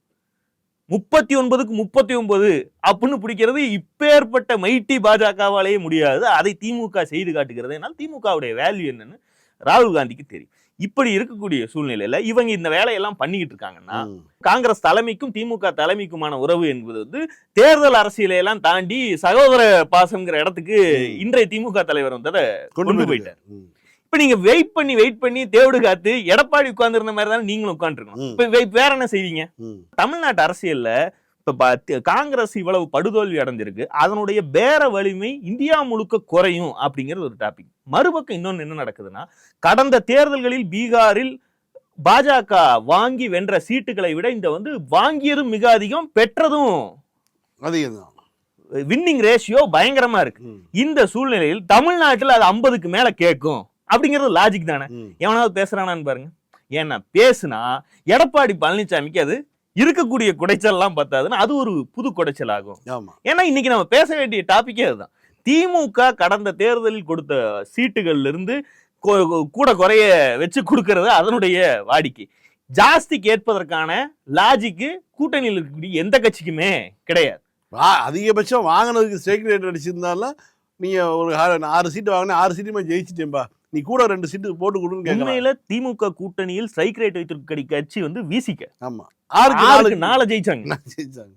முப்பத்தி ஒன்பதுக்கு முப்பத்தி ஒன்பது அப்படின்னு பிடிக்கிறது இப்பேற்பட்ட மைட்டி பாஜகவாலேயே முடியாது அதை திமுக செய்து காட்டுகிறது என்னால் திமுகவுடைய வேல்யூ என்னன்னு ராகுல் காந்திக்கு தெரியும் இப்படி இருக்கக்கூடிய சூழ்நிலையில இவங்க இந்த வேலையெல்லாம் பண்ணிக்கிட்டு இருக்காங்கன்னா. காங்கிரஸ் தலைமைக்கும் திமுக தலைமைக்குமான உறவு என்பது வந்து தேர்தல் அரசியலை எல்லாம் தாண்டி சகோதர பாசம்ங்கிற இடத்துக்கு. இன்றைய திமுக தலைவர் வந்ததை கொண்டு போயிட்டார். இப்ப நீங்க வெயிட் பண்ணி வெயிட் பண்ணி தேவடு காத்து எடப்பாடி உட்கார்ந்திருந்த மாதிரி தானே நீங்களும் உட்காந்துருக்கணும். இப்ப வே- வேற என்ன செய்வீங்க. தமிழ்நாட்டு அரசியல்ல இப்ப காங்கிரஸ் இவ்வளவு படுதோல்வி அடைஞ்சிருக்கு. அதனுடைய பேர வலிமை இந்தியா முழுக்க குறையும் அப்படிங்கிறது ஒரு டாபிக் மறுபக்கம் இன்னொன்னு என்ன நடக்குதுன்னா கடந்த தேர்தல்களில் பீகாரில் பாஜக வாங்கி வென்ற சீட்டுகளை விட இந்த வந்து வாங்கியதும் மிக அதிகம் பெற்றதும் அதிகம் வின்னிங் ரேஷியோ பயங்கரமா இருக்கு. இந்த சூழ்நிலையில் தமிழ்நாட்டில் அது ஐம்பதுக்கு மேல கேட்கும். அப்படிங்கிறது லாஜிக் தானே. எவனாவது பேசுறானான்னு பாருங்க. ஏன்னா பேசுனா எடப்பாடி பழனிசாமிக்கு அது இருக்கக்கூடிய குடைச்சல்லாம் பத்தாதுன்னா அது ஒரு புது குடைச்சல் ஆகும். ஏன்னா இன்னைக்கு நம்ம பேச வேண்டிய டாபிக்கே அதுதான். திமுக கடந்த தேர்தலில் கொடுத்த சீட்டுகள்ல இருந்து கூட குறைய வச்சு கொடுக்கறது அதனுடைய வாடிக்கை. ஜாஸ்தி கேட்பதற்கான லாஜிக்கு கூட்டணியில் இருக்கக்கூடிய எந்த கட்சிக்குமே கிடையாது. வா- அதிகபட்சம் வாங்கினதுக்கு ஸ்ட்ரைக் ரேட் அடிச்சிருந்தாலும் நீங்க ஒரு ஆறு ஆறு சீட்டு வாங்கினா ஆறு சீட்டுமே ஜெயிச்சிட்டேன்பா. நீ கூட ரெண்டு சீட்டு போட்டு கொடுன்னு உண்மையில திமுக கூட்டணியில் ஸ்ட்ரைக் ரேட் வைத்திருக்க கட்சி வந்து வீசிக்க. ஆமா. ஆறுக்கு நாலு நாளை ஜெயிச்சாங்க ஜெயிச்சாங்க.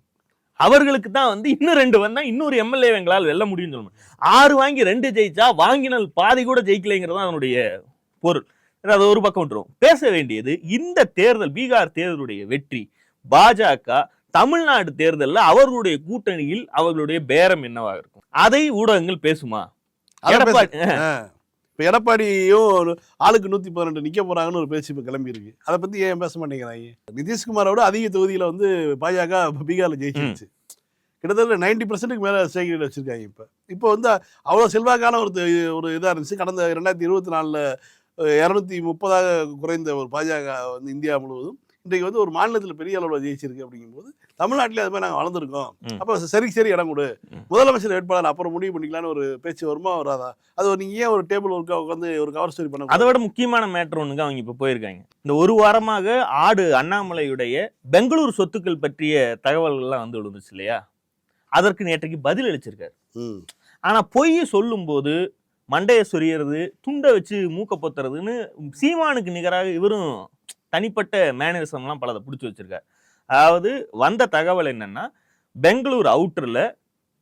அவர்களுக்கு தான் வந்து இன்னும் ரெண்டு வந்தா இன்னொரு எம்எல்ஏ எங்களால் வெல்ல முடியும்னு சொல்லணும் ஆறு வாங்கி ரெண்டு ஜெயிச்சா வாங்கினல் பாதி கூட ஜெயிக்கலைங்கிறது தான் அதனுடைய பொருள். அது ஒரு பக்கம் விட்டுரும் பேச வேண்டியது இந்த தேர்தல் பீகார் தேர்தலுடைய வெற்றி பாஜக தமிழ்நாடு தேர்தல்ல அவர்களுடைய கூட்டணியில் அவர்களுடைய பேரம் என்னவாக இருக்கும்? அதை ஊடகங்கள் பேசுமா? எடப்பாடி இப்போ எடப்பாடியும் ஒரு ஆளுக்கு நூற்றி பதினெட்டு நிற்க போகிறாங்கன்னு ஒரு பேச்சு இப்போ கிளம்பி இருக்கு. அதை பற்றி ஏன் பேச மாட்டேங்கிறாங்க? நிதிஷ்குமாரோட அதிக தொகுதியில் வந்து பாஜக பீகாரில் ஜெயிச்சிருச்சு. கிட்டத்தட்ட நைன்டி பர்சன்ட்டுக்கு மேலே சேகரிட்டு வச்சுருக்காங்க இப்போ. இப்போ வந்து அவ்வளோ செல்வாக்கான ஒரு ஒரு இதாக இருந்துச்சு. கடந்த ரெண்டாயிரத்தி இருபத்தி நாலில் இரநூத்தி முப்பதாக குறைந்த ஒரு பாஜக வந்து இந்தியா முழுவதும். இன்றைக்கு வந்து ஒரு மாநிலத்தில் பெரிய அளவில் ஜெயிச்சிருக்கு அப்படிங்கும்போது தமிழ்நாட்டிலே அது மாதிரி நாங்கள் வளர்ந்துருக்கோம். அப்போ சரி சரி இடம் கொடு. முதலமைச்சர் வேட்பாளர் அப்புறம் முடிவு பண்ணிக்கலாம்னு ஒரு பேச்சு வருமா வராதா? அது ஒரு நீங்க ஏன் ஒரு டேபிள் ஒர்க்கா உட்காந்து ஒரு கவர் ஸ்டோரி பண்ண அதை விட முக்கியமான மேட்ரு ஒண்ணுங்க அவங்க இப்ப போயிருக்காங்க. இந்த ஒரு வாரமாக ஆடு அண்ணாமலையுடைய பெங்களூர் சொத்துக்கள் பற்றிய தகவல்கள்லாம் வந்து விழுந்துச்சு இல்லையா? அதற்கு நேற்றைக்கு பதில் அளிச்சிருக்காரு. ம். ஆனா பொய் சொல்லும்போது மண்டையை சொரியறது துண்டை வச்சு மூக்க பொத்துறதுன்னு சீமானுக்கு நிகராக இவரும் தனிப்பட்ட மேனரிசம்லாம் பலதை பிடிச்சி வச்சிருக்காரு. அதாவது வந்த தகவல் என்னன்னா பெங்களூர் அவுட்டர்ல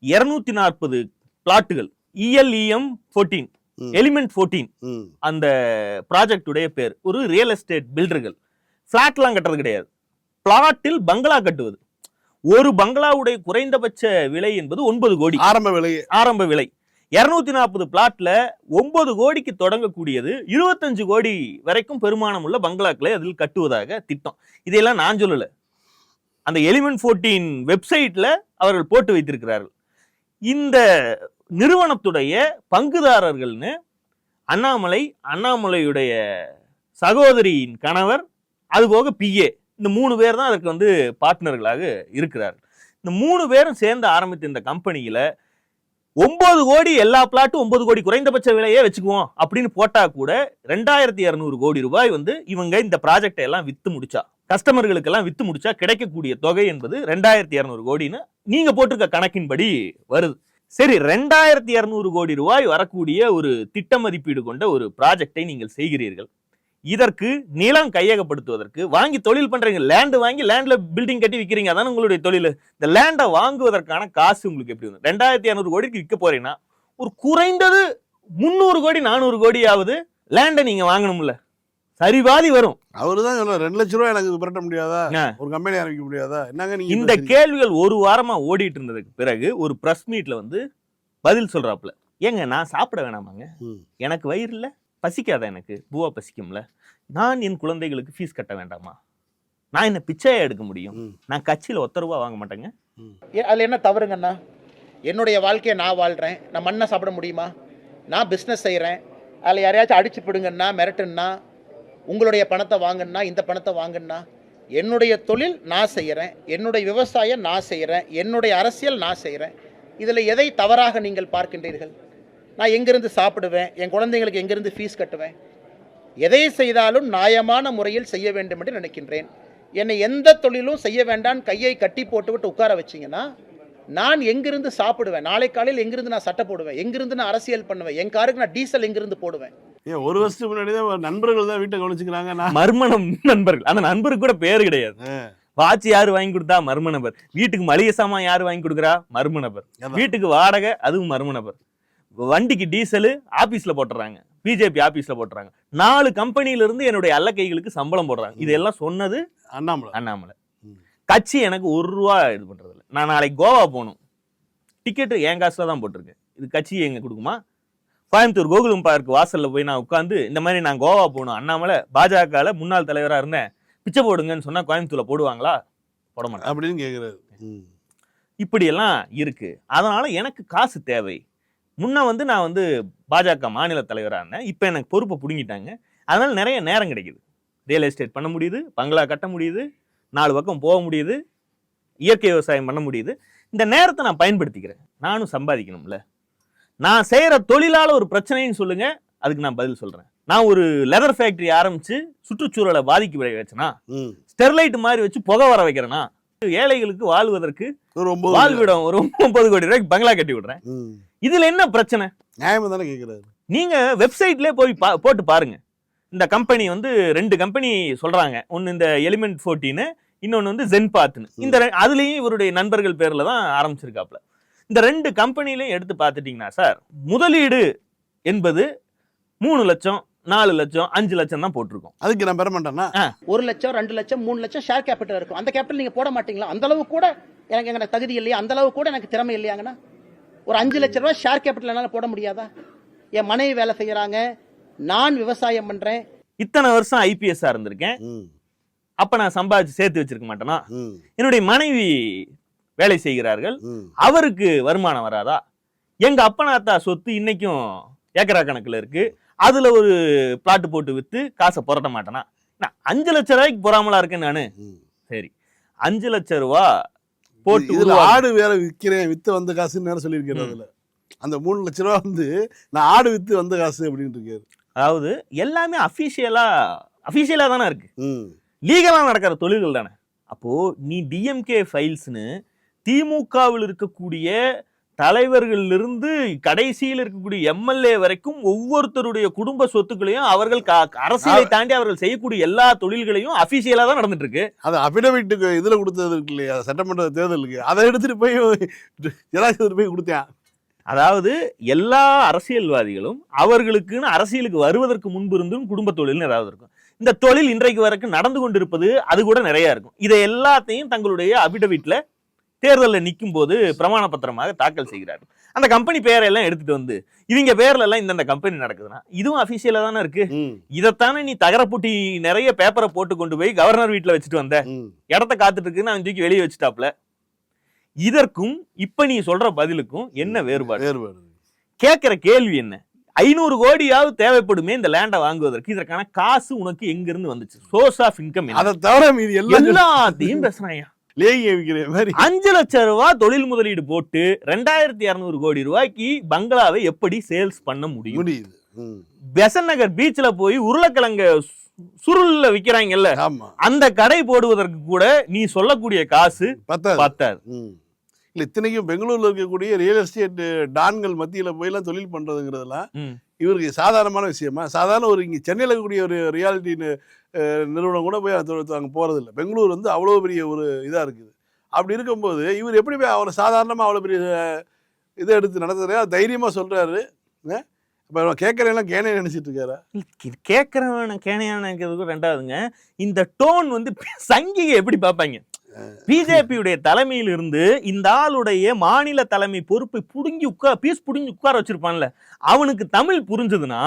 இருநூத்தி நாற்பது பிளாட்டுகள் E L E M fourteen. Element fourteen. அந்த ப்ராஜெக்டுடைய பேர். ஒரு ரியல் எஸ்டேட் பில்டர்கள் ஃப்ளாட்லாம் கட்டுறது கிடையாது. பிளாட்டில் பங்களா கட்டுவது. ஒரு பங்களாவுடைய குறைந்தபட்ச விலை என்பது ஒன்பது கோடி. ஆரம்ப விலையே ஆரம்ப விலை. இரநூத்தி நாற்பது பிளாட்ல ஒன்பது கோடிக்கு தொடங்கக்கூடியது இருபத்தஞ்சு கோடி வரைக்கும் பெருமானம் உள்ள பங்களாக்களை அதில் கட்டுவதாக திட்டம். இதையெல்லாம் நான் சொல்லல. அந்த எலிமெண்ட் ஃபோர்டீன் வெப்சைட்ல அவர்கள் போட்டு வைத்திருக்கிறார்கள். இந்த நிறுவனத்துடைய பங்குதாரர்கள்னு அண்ணாமலை அண்ணாமலையுடைய சகோதரியின் கணவர் அதுபோக பிஏ இந்த மூணு பேர் தான் அதற்கு வந்து பார்ட்னர்களாக இருக்கிறார்கள். இந்த மூணு பேரும் சேர்ந்து ஆரம்பித்த இந்த கம்பெனியில் ஒன்பது கோடி எல்லா பிளாட்டும் ஒன்பது கோடி குறைந்தபட்ச விலையே வச்சுக்குவோம் அப்படின்னு போட்டா கூட ரெண்டாயிரத்தி இரநூறு கோடி ரூபாய் வந்து இவங்க இந்த ப்ராஜெக்டை எல்லாம் வித்து முடிச்சா கஸ்டமர்களுக்கு எல்லாம் வித்து முடிச்சா கிடைக்கக்கூடிய தொகை என்பது ரெண்டாயிரத்தி இரநூறு கோடின்னு நீங்க போட்டிருக்க கணக்கின்படி வருது. சரி ரெண்டாயிரத்தி இரநூறு கோடி ரூபாய் வரக்கூடிய ஒரு திட்ட மதிப்பீடு கொண்ட ஒரு ப்ராஜெக்டை நீங்கள் செய்கிறீர்கள். இதற்கு நிலம் கையகப்படுத்துவதற்கு வாங்கி தொழில் பண்றீங்க லேண்ட் வாங்கி லேண்ட்ல பில்டிங் கட்டி விற்கிறீங்க அதான உங்களுடைய தொழில். இந்த லேண்டை வாங்குவதற்கான காசு உங்களுக்கு எப்படி வந்து ரெண்டாயிரத்தி இரநூறு கோடிக்கு விற்க போறீங்கன்னா ஒரு குறைந்தது முந்நூறு கோடி நானூறு கோடியாவது லேண்டை நீங்க வாங்கணும்ல. சரிபாதி வரும். அவரு தான் ரெண்டு லட்ச ரூபாய் எனக்கு விரட்ட முடியாதா. ஒரு கம்பெனி ஆரம்பிக்க முடியாதா? என்னங்க நீங்க இந்த? கேள்விகள் ஒரு வாரமா ஓடிட்டு இருந்ததுக்கு பிறகு ஒரு பிரஸ் மீட்ல வந்து பதில் சொல்றாப்புல. ஏங்க நான் சாப்பிட வேணாமாங்க. எனக்கு வயிறு இல்ல? பசிக்காதா எனக்கு? பூவா பசிக்கும்ல. நான் என் குழந்தைகளுக்கு ஃபீஸ் கட்ட வேண்டாமா? நான் என்ன பிச்சையா எடுக்க முடியும். நான் கட்சியில ஒத்த ரூபா வாங்க மாட்டேங்க. ஏ- அதுல என்ன தவறுங்கண்ணா? என்னுடைய வாழ்க்கையை நான் வாழ்கிறேன் நான் மண்ணை சாப்பிட முடியுமா? நான் பிஸ்னஸ் செய்கிறேன் அதில் யாரையாச்சும் அடிச்சு பிடுங்கன்னா மிரட்டுன்னா உங்களுடைய பணத்தை வாங்குன்னா இந்த பணத்தை வாங்குன்னா என்னுடைய தொழில் நான் செய்கிறேன் என்னுடைய விவசாயம் நான் செய்கிறேன் என்னுடைய அரசியல் நான் செய்கிறேன் இதில் எதை தவறாக நீங்கள் பார்க்கின்றீர்கள்? நான் எங்கிருந்து சாப்பிடுவேன்? என் குழந்தைங்களுக்கு எங்கிருந்து ஃபீஸ் கட்டுவேன்? எதை செய்தாலும் நியாயமான முறையில் செய்ய வேண்டும் என்று நினைக்கின்றேன். என்னை எந்த தொழிலும் செய்ய வேண்டாம் கையை கட்டி போட்டுவிட்டு உட்கார வச்சீங்கன்னா நான் எங்கிருந்து சாப்பிடுவேன்? நாளை காலையில் எங்கிருந்து நான் சட்டை போடுவேன்? எங்கிருந்து நான் அரசியல் பண்ணுவேன்? என் காருக்கு நான் டீசல் எங்கிருந்து போடுவேன்? ஏன் ஒரு வருஷத்துக்கு முன்னாடி தான் நண்பர்கள் தான் வீட்டை கவனிச்சுக்கிறாங்க நான். மர்மணம் நண்பர்கள். அந்த நண்பருக்கு கூட பேர் கிடையாது. வாட்ச் யாரு வாங்கி கொடுத்தா மர்ம நபர் வீட்டுக்கு மளிகை சாமான் யாரு வாங்கி கொடுக்குறா? மர்ம நபர். வீட்டுக்கு வாடகை அதுவும் மர்ம நபர் வண்டிக்கு டீசலு ஆபீஸ்ல போட்டுறாங்க. பிஜேபி ஆபீஸ்ல போட்டுறாங்க. நாலு கம்பெனில இருந்து என்னுடைய அல்லக்கைகளுக்கு சம்பளம் போடுறாங்க. இதெல்லாம் சொன்னது அண்ணாமலை. அண்ணாமலை. கட்சி எனக்கு ஒரு ரூபா இது பண்றது இல்ல நான் நாளைக்கு கோவா போகணும். டிக்கெட்டு என் காசுல தான் போட்டிருக்கேன் இது கட்சி எங்க கொடுக்குமா? கோயம்புத்தூர் கோகுலம் பார்க் வாசல்ல போய் நான் உட்காந்து இந்த மாதிரி நான் கோவா போகணும். அண்ணாமலை பாஜகல முன்னாள் தலைவரா இருந்தேன். பிச்சை போடுங்கன்னு சொன்னா கோயம்புத்தூர்ல போடுவாங்களா? போட மாட்டாங்க. அப்படின்னு கேக்குறாரு. ம். இப்படியெல்லாம் இருக்கு. அதனால எனக்கு காசு தேவை. முன்ன வந்து நான் வந்து பாஜக மாநில தலைவராக இருந்தேன். இப்போ எனக்கு பொறுப்பை பிடுங்கிட்டாங்க. அதனால நிறைய நேரம் கிடைக்குது. ரியல் எஸ்டேட் பண்ண முடியுது பங்களா கட்ட முடியுது நாலு பக்கம் போக முடியுது இயற்கை விவசாயம் பண்ண முடியுது. இந்த நேரத்தை நான் பயன்படுத்திக்கிறேன். நானும் சம்பாதிக்கணும்ல. நான் செய்கிற தொழிலால ஒரு பிரச்சனைன்னு சொல்லுங்க அதுக்கு நான் பதில் சொல்றேன். நான் ஒரு லெதர் ஃபேக்டரி ஆரம்பிச்சு சுற்றுச்சூழலை பாதிக்க வச்சேனா. ஸ்டெர்லைட் மாதிரி வச்சு புகை வர வைக்கிறேனா ஏழைகளுக்கு வாழ்வதற்கு வாழ்விடம் ஒரு ஒன்பது கோடி ரூபாய்க்கு பங்களா கட்டி விடுறேன். இதுல என்ன பிரச்சனை? நியாயமா தானே கேக்குறாரு. நீங்க வெப்சைட்லயே போய் போட்டு பாருங்க. இந்த கம்பெனி வந்து ரெண்டு கம்பெனி சொல்றாங்க. ஒன்னு இந்த எலிமெண்ட் ஃபோர்டீனு இன்னொன்னு வந்து ஜென்பாத்னு இந்த ரெ- அதுலயும் இவருடைய நண்பர்கள் பேர்ல தான் ஆரம்பிச்சிருக்காப்ல. இந்த ரெண்டு கம்பெனிலையும் எடுத்து பார்த்துட்டீங்கன்னா சார் முதலீடு என்பது மூணு லட்சம் நாலு லட்சம் அஞ்சு லட்சம் தான் போட்டிருக்கோம். அதுக்கு நான் பெற மாட்டேன்னா? ஒரு லட்சம் ரெண்டு லட்சம் மூணு லட்சம் ஷேர் கேபிட்டல் இருக்கும். அந்த கேபிட்டல் நீங்க போட மாட்டீங்களா? அந்த அளவு கூட எனக்கு எனக்கு தகுதி இல்லையா? அந்த அளவு கூட எனக்கு திறமை இல்லையாங்கண்ணா ஒரு அஞ்சு லட்ச ரூபாய் ஷேர் கேபிட்டல் என்னால போட முடியாதா? என் மனைவி வேலை செய்யறாங்க. நான் விவசாயம் பண்றேன். இத்தனை வருஷம் ஐபிஎஸ்ஸா இருந்திருக்கேன். அப்ப நான் சம்பாதிச்சு சேர்த்து வச்சிருக்க மாட்டேனா? ம். என்னுடைய மனைவி வேலை செய்கிறார்கள். அவருக்கு வருமானம் வராதா? எங்க அப்பனாத்தா சொத்து இன்னைக்கும் ஏக்கரா கணக்குல இருக்கு. அதுல ஒரு பிளாட் போட்டு வித்து காசை புரட்ட மாட்டேனா? நான் அஞ்சு லட்ச ரூபாய்க்கு பொறாமலா இருக்கேன் நானு. சரி. அஞ்சு லட்ச ரூபா போட்டு இதுல. ஆடு வேற விற்கிறேன் வித்து வந்த காசுன்னு நேரம் சொல்லியிருக்காரு அதுல. அந்த மூணு லட்ச ரூபா வந்து நான் ஆடு வித்து வந்த காசு அப்படின்னு இருக்காரு. அதாவது எல்லாமே அஃபிஷியலா அஃபிஷியலா தானே இருக்கு. ம். லீகலா நடக்கிற தொழில்கள் தானே. அப்போ நீ டிஎம்கே ஃபைல்ஸ்னு திமுகவில் இருக்கக்கூடிய தலைவர்களிலிருந்து கடைசியில் இருக்கக்கூடிய எம்எல்ஏ வரைக்கும் ஒவ்வொருத்தருடைய குடும்ப சொத்துக்களையும் அவர்கள் அரசியலை தாண்டி அவர்கள் செய்யக்கூடிய எல்லா தொழில்களையும் அபிஷியலா தான் நடந்துட்டு இருக்கு அது அபிடவிட்டுக்கு இதுல கொடுத்தது இருக்கு இல்லையா சட்டமன்ற தேர்தலுக்கு. அதை எடுத்துட்டு போய் ஜனாதிபதி போய் கொடுத்தேன். அதாவது எல்லா அரசியல்வாதிகளும் அவர்களுக்குன்னு அரசியலுக்கு வருவதற்கு முன்பு இருந்தும் குடும்ப தொழில்னு ஏதாவது இருக்கும். இந்த தொழில் இன்றைக்கு வரைக்கும் நடந்து கொண்டிருப்பது அது கூட நிறைய இருக்கும். இதை எல்லாத்தையும் தங்களுடைய அபிடவிட்ல தேர்தலில் நிற்கும் போது பிரமாண பத்திரமாக தாக்கல் செய்கிறார்கள். அந்த கம்பெனி பேரெல்லாம் எடுத்துட்டு வந்து இவங்க பேர்ல எல்லாம் இந்தந்த கம்பெனி நடக்குதுன்னா இதுவும் அபிஷியலா தானே இருக்கு. இதைத்தானே நீ தகரப்புட்டி நிறைய பேப்பரை போட்டு கொண்டு போய் கவர்னர் வீட்டுல வச்சுட்டு வந்த. இடத்த காத்துட்டு இருக்குன்னு அவன் தூக்கி வெளியே வச்சுட்டாப்ல. இதற்கும் இப்ப நீ சொல்ற பதிலுக்கும் என்ன வேறுபாடு? வேறுபாடு. கேட்கிற கேள்வி என்ன? ஐநூறு கோடியாவது தேவைப்படுமே இந்த லேண்டை வாங்குவதற்கு இதற்கான காசு உனக்கு எங்க இருந்து வந்துச்சு சோர்ஸ் ஆஃப் இன்கம் அதை தவிர மீதி எல்லாத்தையும் பேசுறாயா மாதிரி. அஞ்சு லட்சம் ரூபாய் தொழில் முதலீடு போட்டு ரெண்டாயிரத்தி இருநூறு கோடி ரூபாய்க்கு பங்களாவை எப்படி சேல்ஸ் பண்ண முடியும்? முடியுது. பெசன் நகர் பீச்ல போய் உருளைக்கிழங்க சுருள்ல விக்கிறாங்கல்ல? அந்த கடை போடுவதற்கு கூட நீ சொல்லக்கூடிய காசு பத்தாது. இல்ல இத்தனைக்கும் பெங்களூர்ல இருக்கக்கூடிய ரியல் எஸ்டேட் டான்கள் மத்தியில போயெல்லாம் தொழில் பண்றதுங்கிறதெல்லாம் ம். இவருக்கு சாதாரணமான விஷயமா? சாதாரண ஒரு இங்க சென்னையில் இருக்கக்கூடிய ஒரு ரியாலிட்டி நிறுவனம் கூட போய் அங்கே போறது இல்லை பெங்களூர் வந்து அவ்வளோ பெரிய ஒரு இதா இருக்குது. அப்படி இருக்கும்போது இவர் எப்படி போய் அவரை சாதாரணமா அவ்வளோ பெரிய இதை எடுத்து நடத்துறாரு? தைரியமா சொல்றாரு. இப்போ கேட்கறேன் கேனே நினைச்சிட்டு இருக்காரு? கேட்கறவன் கேனையானது ரெண்டாவதுங்க. இந்த டோன் வந்து சங்கிகை எப்படி பார்ப்பாங்க? பிஜேபியுடைய தலைமையில் இருந்து இந்த ஆளுடைய மாநில தலைமை பொறுப்பை புடுங்கி உட்கார் பீஸ் புடுங்கி உட்கார வச்சிருப்பான்ல. அவனுக்கு தமிழ் புரிஞ்சதுன்னா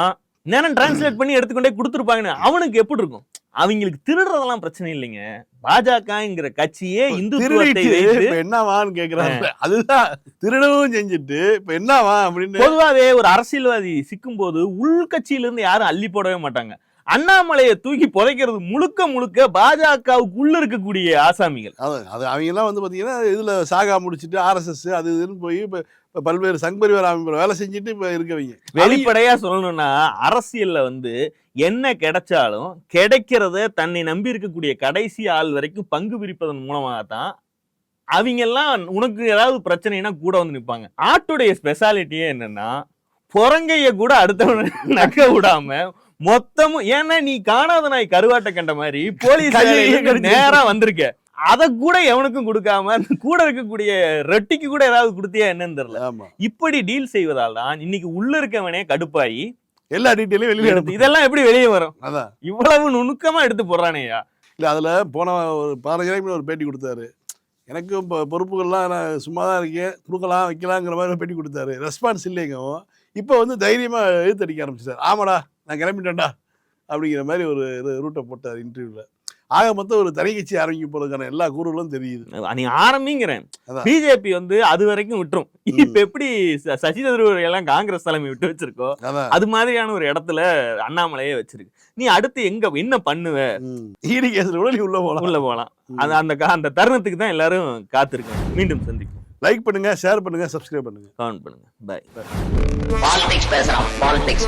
நேரம் டிரான்ஸ்லேட் பண்ணி எடுத்துக்கொண்டே கொடுத்துருப்பாங்கன்னு அவனுக்கு எப்படி இருக்கும்? அவங்களுக்கு திருடுறதெல்லாம் பிரச்சனை இல்லைங்க. பாஜகங்கிற கட்சியே இப்ப என்னவான்னு கேக்குறாங்க அதுதான் திருடவும் செஞ்சுட்டு இப்ப என்னவா அப்படின்னு பொதுவாவே ஒரு அரசியல்வாதி சிக்கும் போது உள்கட்சியில இருந்து யாரும் அள்ளி போடவே மாட்டாங்க. அண்ணாமலையை தூக்கி புதைக்கிறது முழுக்க முழுக்க பாஜகவுக்கு உள்ள இருக்கக்கூடிய ஆசாமிகள். அது அது அவங்கெல்லாம் வந்து பார்த்தீங்கன்னா இதில் சாகா முடிச்சுட்டு ஆர்எஸ்எஸ் அது இதுன்னு போய் இப்போ இப்போ பல்வேறு சங் பரிவார அமைப்பில் வேலை செஞ்சுட்டு இப்போ இருக்கவங்க. வெளிப்படையா சொல்லணும்னா அரசியல்ல வந்து என்ன கிடைச்சாலும் கிடைக்கிறத தன்னை நம்பி இருக்கக்கூடிய கடைசி ஆள் வரைக்கும் பங்கு பிரிப்பதன் மூலமாக தான் அவங்க எல்லாம் உனக்கு ஏதாவது பிரச்சனைனா கூட வந்து நிப்பாங்க. ஆட்டுடைய ஸ்பெஷாலிட்டியே என்னன்னா புறங்கைய கூட அடுத்தவன நக்க விடாம மொத்தமும் ஏன்னா நீ காணாத நாய் கருவாட்டை கண்ட மாதிரி போலீஸ். நேரா வந்திருக்க. அத கூட எவனுக்கும் கொடுக்காம அந்த கூட இருக்கக்கூடிய ரெட்டிக்கு கூட ஏதாவது கொடுத்தியா என்னன்னு தெரியல. இப்படி டீல் செய்வதால் தான் இன்னைக்கு உள்ள இருக்கவனே கடுப்பாயி எல்லா டீட்டெயிலும் வெளியில் எடுத்து இதெல்லாம் எப்படி வெளியே வரும்? அதான். இவ்வளவு நுணுக்கமா எடுத்து போடுறானேயா இல்லை அதில் போன ஒரு பதினஞ்சு ஒரு பேட்டி கொடுத்தாரு. எனக்கும் இப்போ பொறுப்புகள்லாம் நான் சும்மா தான் இருக்கேன் கொடுக்கலாம் வைக்கலாங்கிற மாதிரி பேட்டி கொடுத்தாரு. ரெஸ்பான்ஸ் இல்லைங்கவும் இப்போ வந்து தைரியமாக எழுத்தடிக்க ஆரம்பிச்சிட்டார். ஆமாடா நான் கிளம்பிட்டேன்டா அப்படிங்கிற மாதிரி ஒரு ரூட்டை போட்டார் இன்டர்வியூவில் ஆக மொத்தம் ஒரு தனி கட்சி ஆரம்பிக்க போறதுக்கான எல்லா கூறுகளும் தெரியுது. நீ ஆரம்பிங்கிறேன். பிஜேபி வந்து அது வரைக்கும் விட்டுரும். இப்ப எப்படி ச- சசி தரூர் எல்லாம் காங்கிரஸ் தலைமை விட்டு வச்சிருக்கோ அது மாதிரியான ஒரு இடத்துல அண்ணாமலையே வச்சிருக்கு. நீ அடுத்து எங்க என்ன பண்ணுவ. ஈடி கேஸில் கூட நீ உள்ள போகலாம் உள்ள போலாம். அந்த அந்த கா- அந்த தருணத்துக்கு தான் எல்லாரும் காத்திருக்கோம். மீண்டும் சந்திப்போம். லைக் பண்ணுங்க ஷேர் பண்ணுங்க சப்ஸ்கிரைப் பண்ணுங்க. கமெண்ட் பண்ணுங்க. பாய் பாலிடிக்ஸ் பேசுறான் பாலிடிக்ஸ்